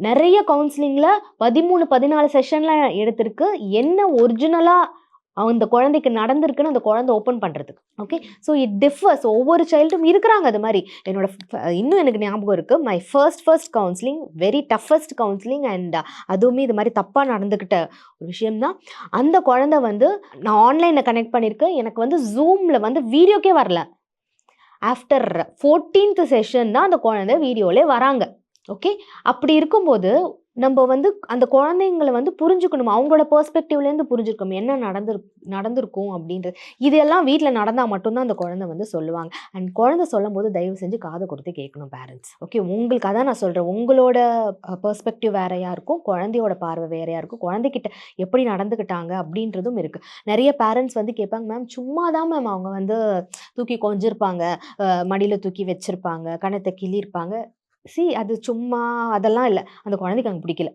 நிறைய கவுன்சிலிங்கில் பதிமூணு பதினாலு செஷன்லாம் எடுத்திருக்கு. என்ன ஒரிஜினலாக அந்த குழந்தைக்கு நடந்திருக்குன்னு அந்த குழந்தை ஓப்பன் பண்ணுறதுக்கு ஓகே ஸோ இட் டிஃபர்ஸ் ஒவ்வொரு சைல்டும் இருக்கிறாங்க அது மாதிரி. என்னோட ஃப- இன்னும் எனக்கு ஞாபகம் இருக்குது my first first counselling very toughest counselling and அதுவுமே இது மாதிரி தப்பாக நடந்துக்கிட்ட ஒரு விஷயம்தான். அந்த குழந்தை வந்து நான் ஆன்லைனில் கனெக்ட் பண்ணியிருக்கேன். எனக்கு வந்து ஜூமில் வந்து வீடியோக்கே வரல. ஆஃப்டர் ஃபோர்டீன்த் செஷன் தான் அந்த குழந்தை வீடியோவிலே வராங்க. ஓகே? அப்படி இருக்கும்போது நம்ம வந்து அந்த குழந்தைங்களை வந்து புரிஞ்சுக்கணும். அவங்களோட பெர்ஸ்பெக்டிவ்லேருந்து புரிஞ்சுக்கணும். என்ன நடந்திரு நடந்திருக்கும் அப்படின்றது. இதெல்லாம் வீட்டில் நடந்தால் மட்டும்தான் அந்த குழந்தை வந்து சொல்லுவாங்க. அண்ட் குழந்தை சொல்லும் போது தயவு செஞ்சு காதை கொடுத்து கேட்கணும் பேரண்ட்ஸ் ஓகே? உங்களுக்கு அதான் நான் சொல்கிறேன் உங்களோட பெர்ஸ்பெக்டிவ் வேறையாக இருக்கும். குழந்தையோட பார்வை வேறையாக இருக்கும். குழந்தைகிட்ட எப்படி நடந்துக்கிட்டாங்க அப்படின்றதும் இருக்குது நிறைய பேரண்ட்ஸ் வந்து கேட்பாங்க மேம் சும்மா தான் மேம் அவங்க வந்து தூக்கி கொஞ்சிருப்பாங்க. மடியில் தூக்கி வச்சுருப்பாங்க. கணத்தை கிள்ளியிருப்பாங்க. சி அது சும்மா அதெல்லாம் இல்லை. அந்த குழந்தைக்கு அங்கே பிடிக்கல.